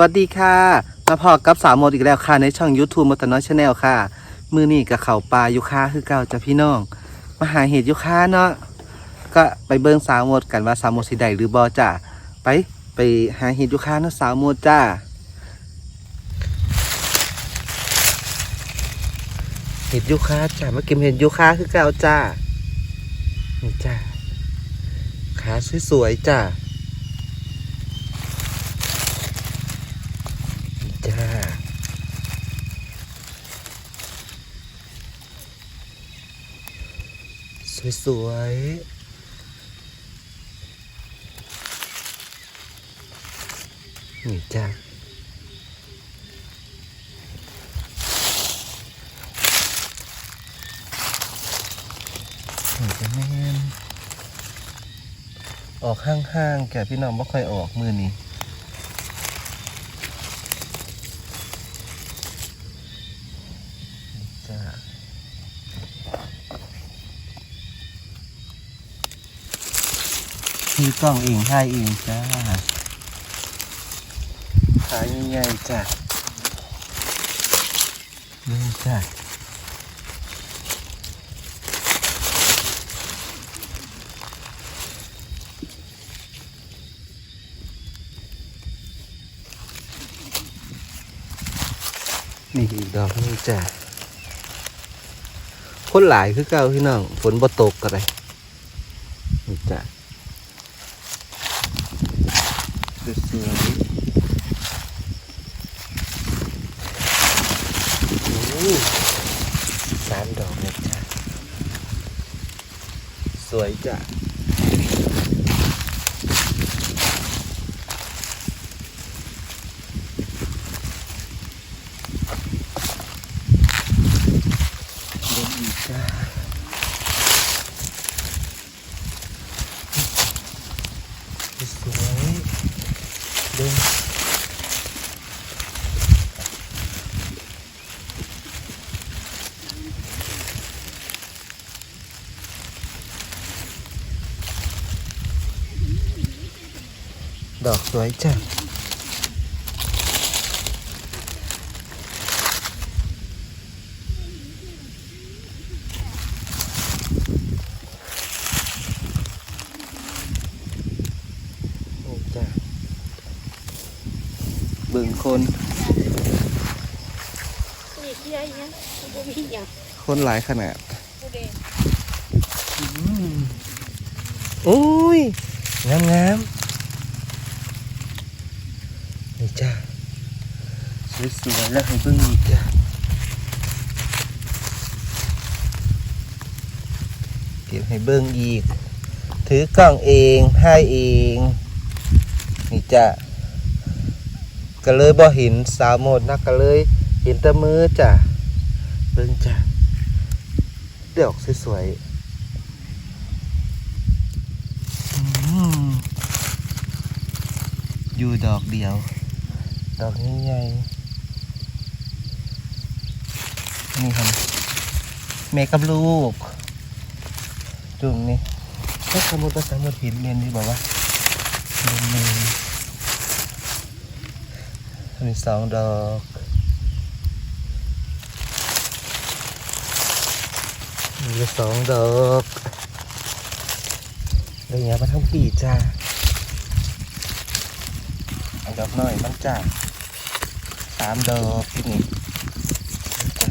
สวัสดีค่ะ มาพอกับสาวโมดอีกแล้วค่ะ ในช่อง YouTube มดตน้อยชาแนลค่ะ มือนี่กับเขาปลายู่ค่าคือเก่าจ้ะพี่น้อง มาหาเห็ดยู่ค่าเนาะ ก็ไปเบิ่งสาวโมดกันว่าสาวโมดสิได้หรือบอจ้ะไปไปหาเห็ดยู่ค่าเนาะสาวโมดจ้าเห็ดยูคาจ้ะมาเก็บเห็ดยูคาคือเก่าจ้านี่จ้าขาสวยๆจ้า สวยๆนี่จ้านี่จะแม่นออกห้างๆแกพี่น้องไม่ค่อยออกมือนี้ จ้ามี กล้องเองถ่ายเองจ้าขายใหญ่ๆจ้ะนี่จ้ะนี่อีกดอกหนึงจ้ะคนหลายคือเก่าพี่น้องฝนบ่ตกก็ได้นี่จ้ะ สวยๆโอ้สามดอกเลยจ้ะ สวยจ้ะเดินอีกจ้า สวยเดิน ดอกสวยจังโอ้จ้าเบิ่งคนนี่ที่ได้ยังบ่มีหยังคนหลายขนาดบ่ได้โอ้ยงามงามนี่ จ้าสวยๆแล้วให้เบิ่งอีกจ้าเก็บให้เบิ่งอีก ถือกล้องเองให้เอง นี่จ้าก็เลยบ่เห็นสาวโมดนักก็เลยเห็นแต่มือจ้ะ เบิ่งจ้ะดอกสวยๆอืมอยู่ดอกเดียว ดอกนี้ใหญ่ นี่ครับแม่กับลูก จุ่มนี่ถ้าสมมติว่าสมมติเห็นเมียนที่บอกว่าเมียนี่สองดอกอันนี้สองดอกเดี๋ยวนี้มาทั้งปีจ้าดอกน้อยมันจ้า สามดอกที่นี่จ้า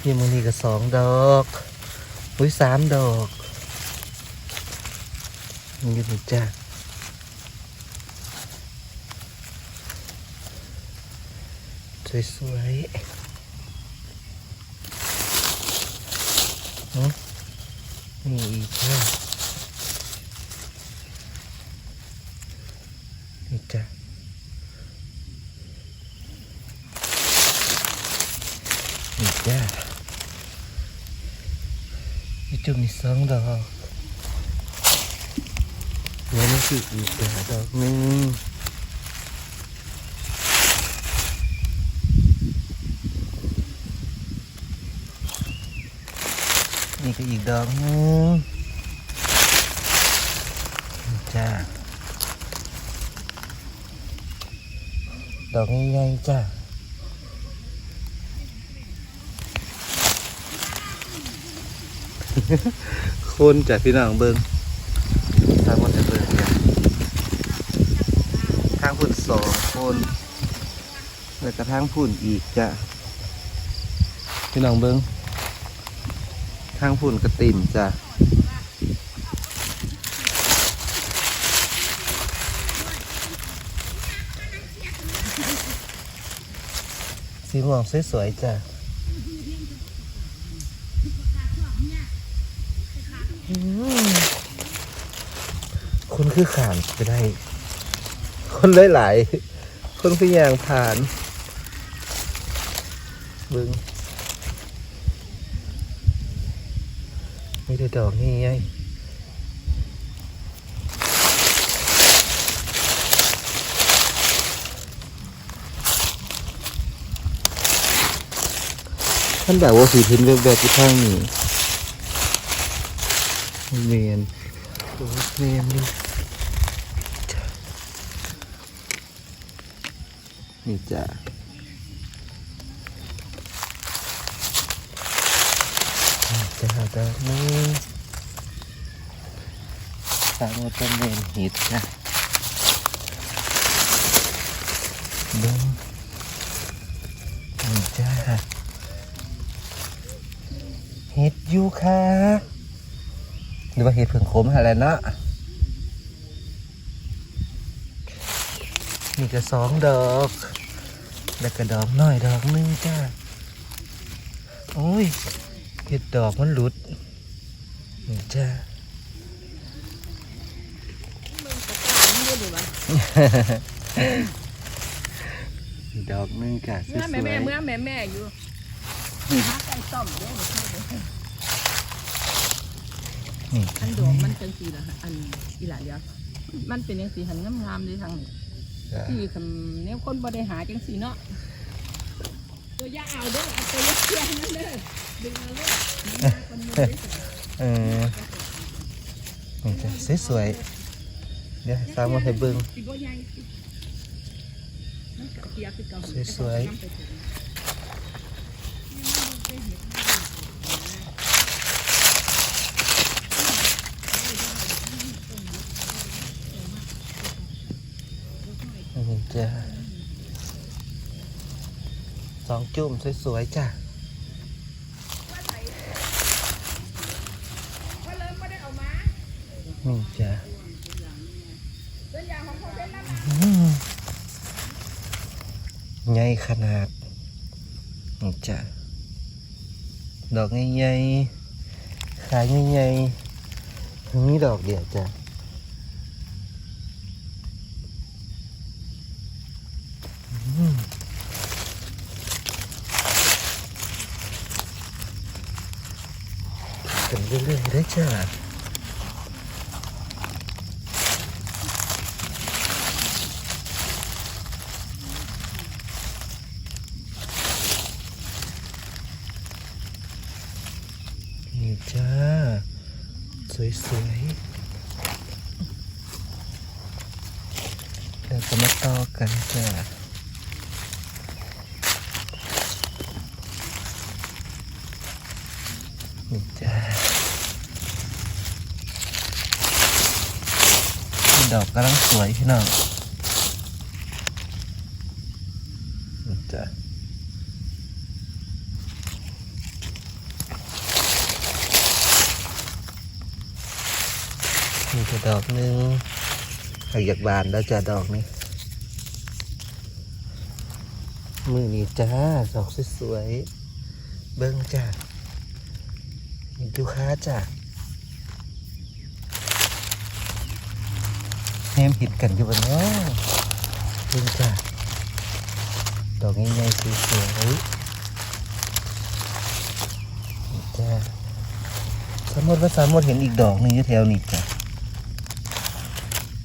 พี่มือนี้ก็สองดอกอุ้ยสามดอกนี่นี่จ้าสวยๆ หืมนี่อีกแล้วนี่จ้ะนี่จ้ะนี่จุ่มมีสองดอกแล้ว นี่ก็อีกดอกนึงจ้า ดอกง่ายๆจ้าคนจากพี่น้องเบิงทางวันจะเบิงกันทางพุ่นสองคนแล้วก็ทางพุ่นอีกจ้ะพี่น้องเบิง ทางพุ่นกระติ่มจ้ะสีม่วงสวยๆจ้ะคนคือขานไปได้ คนหลายๆคนคืออย่างผ่าน บึง ม่ได้ดอกนี่ไงท่านแบบว่าสีพื้นแบบที่ข้างนี้เมียนโอ้เมนนี่จ้ะ จะนี่จ้ะดอกนี้สามว่นเนหิดจ้ะเบิ้งนี่จ้ะเห็ดยูคาหรือว่าเห็ดผึ่งขมอะไรเนาะนี่ก็สองดอก แล้วก็ดอกน้อยดอกหนึงจ้าโอ้ย เห็ดดอกมันหลุดนี่จ้าดอกหนึงจ้ะสเมื่อวแม่ยแม่เมื่อแม่แม่อยู่หาไก่ต้อมเด้อๆนี่อันดอกมันจังสีละอันอีหลาเดียวมันเป็นจังสีหันงามๆเลยทางนี้จ้ะที่คำเนี่ยคนบ่ได้หาจังสีเนาะตัวยาเอาเด้อเอาตัวยาเชี่ยนั่นเด้อดึง เอาเลยคนมือได้สเออนี่จ้ะสวยๆเดี๋ยวสามมาให้เบิ่งสิบ่ใหญ่สิมันก็เสียคือเก่าสวยนี่จ้ะสองจุ่มสวยๆจ้ะ ว่าเริ่มบ่ได้เอามา นี่จ้ะเดินยางของเขาเส้นนั้นอืมใหญ่ขนาด นี่จ้ะ ดอกใหญ่ๆขายใหญ่ๆมีดอกเดียวจ้ะอืมกันเรื่อยๆได้อจ้ะ นี่จ้า สวยๆแล้วก็มาต่อกันจ้านี่จ้าดอกกำลังสวยพี่น้องนี่จ้า นี่จะ ดอกหนึงหักอยากบานแล้วจะดอกนี้มือนี้จ้าดอกสวยๆเบิ้งจ้าดูค้าจ้าแฮมห็ดกันอยู่บนน้อเบิ้งจ้าดอกใหญ่ๆสวยๆนี่จ้าสมมติว่าสามมติเห็นอีกดอกหนึงอยู่แถวนี้จ้ะ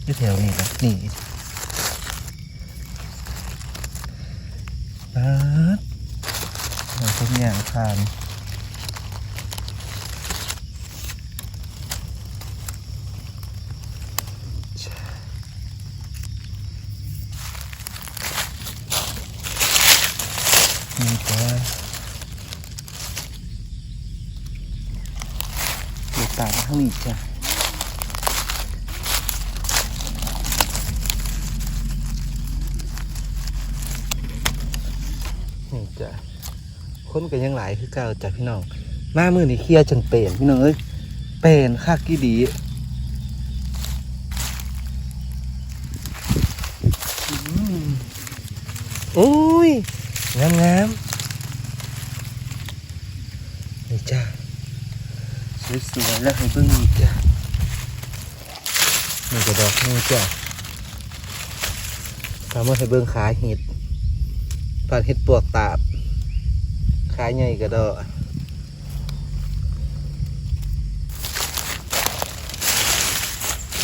อยู่แถวนี้นะนี่ปัดมานทุกอย่างผ่านนี่ก็เดี๋ยตามข้างนี้จ้ะ คนกันยังหลายคือเก่าจ้ะพี่น้องมามือนี่เคลียร์จนเป็นพี่น้องเอ้ยเป็นคักกี่ดีอืมโอ้ยงามงามนี่จ้าสวยๆแล้วให้เบิ่งอีกจ้านี่กระดอกนี่จ้าสามารถให้เบิ่งขาเห็ดปานเห็ดปวกตาบ ขาใหญ่กระดอก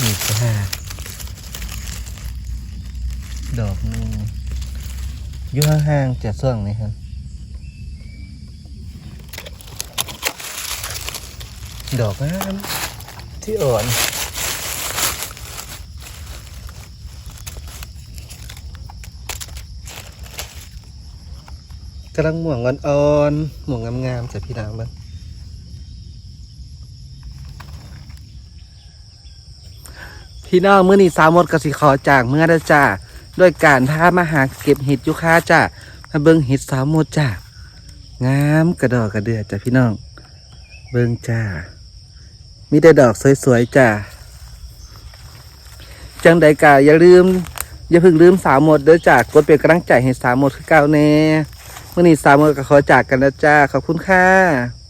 นี่จ้าดอกหนึงอยู่ห่างๆจากส่วงนี้ครับดอกงามที่อ่อนำลังหม่วงอ่อนๆหม่วงงามๆจากพี่นางบ้างพี่น้องเมื่อนี้สาวหมดกสิขอจากเมื่อได้จ้าด้วยการพามาหาเก็บเห็ดยุค่าจ้ามาเบิ่งเห็ดสาวหมดจ้างามกระดอกกระเดือจ้ะพี่น้อง เบิ่งจ้ามีแต่ดอกสวยๆจ้าจังใดกาอย่าลืมอย่าเพิ่งลืมสาวหมดเด้อจ้ากดเป็นกำลังใจให้สาวหมดคือเก่าแน่ เมื่อนี้สาวหมดก็ขอจากกันนะจ้า ขอบคุณค่ะ